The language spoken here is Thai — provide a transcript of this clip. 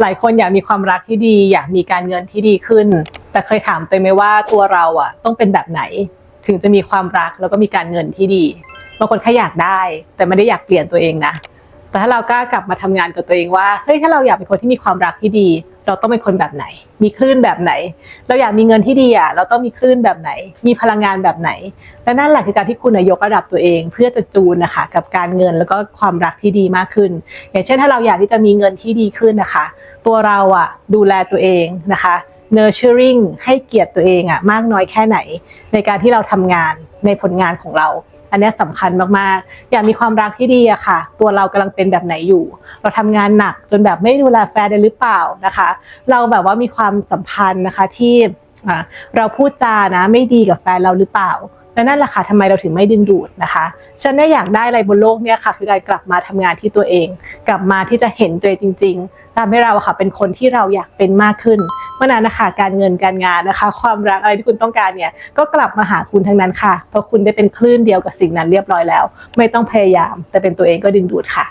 หลายคนอยากมีความรักที่ดี อยากมีการเงินที่ดีขึ้น แต่เคยถามตัวเองไหมว่าตัวเราอะต้องเป็นแบบไหน ถึงจะมีความรักแล้วก็มีการเงินที่ดีบางคนแค่อยากได้ แต่ไม่ได้อยากเปลี่ยนตัวเองนะแต่ถ้าเรากล้ากลับมาทำงานกับตัวเองว่าเฮ้ยถ้าเราอยากเป็นคนที่มีความรักที่ดี เราต้องเป็นคนแบบไหน มีคลื่นแบบไหน เราอยากมีเงินที่ดีอะเราต้องมีคลื่นแบบไหน มีพลังงานแบบไหน และนั่นแหละคือการที่คุณน่ะยกระดับตัวเอง เพื่อจะจูนนะคะกับการเงินแล้วก็ความรักที่ดีมากขึ้น อย่างเช่นถ้าเราอยากที่จะมีเงินที่ดีขึ้นนะคะ ตัวเราอะดูแลตัวเองนะคะ nurturing ให้เกียรติตัวเองอะมากน้อยแค่ไหน ในการที่เราทำงานในผลงานของเรา อันนี้ยสำคัญมากๆ อยากมีความรักที่ดีอะค่ะ ตัวเรากำลังเป็นแบบไหนอยู่ เราทำงานหนักจนแบบไม่ดูแลแฟนได้หรือเปล่านะคะ เราแบบว่ามีความสัมพันธ์นะคะที่เราพูดจานะไม่ดีกับแฟนเราหรือเปล่าและนั่นแหละค่ะทำไมเราถึงไม่ดึงดูดนะคะ ฉันได้อยากได้อะไรบนโลกเนี่ยค่ะ คือการกลับมาทำงานที่ตัวเอง กลับมาที่จะเห็นตัวเองจริง ๆทำให้เราค่ะเป็นคนที่เราอยากเป็นมากขึ้น เมื่อนั้นนะคะการเงินการงานนะคะ ความรักอะไรที่คุณต้องการเนี่ยก็กลับมาหาคุณทั้งนั้นค่ะ เพราะคุณได้เป็นคลื่นเดียวกับสิ่งนั้นเรียบร้อยแล้ว ไม่ต้องพยายาม แต่เป็นตัวเองก็ดึงดูดค่ะ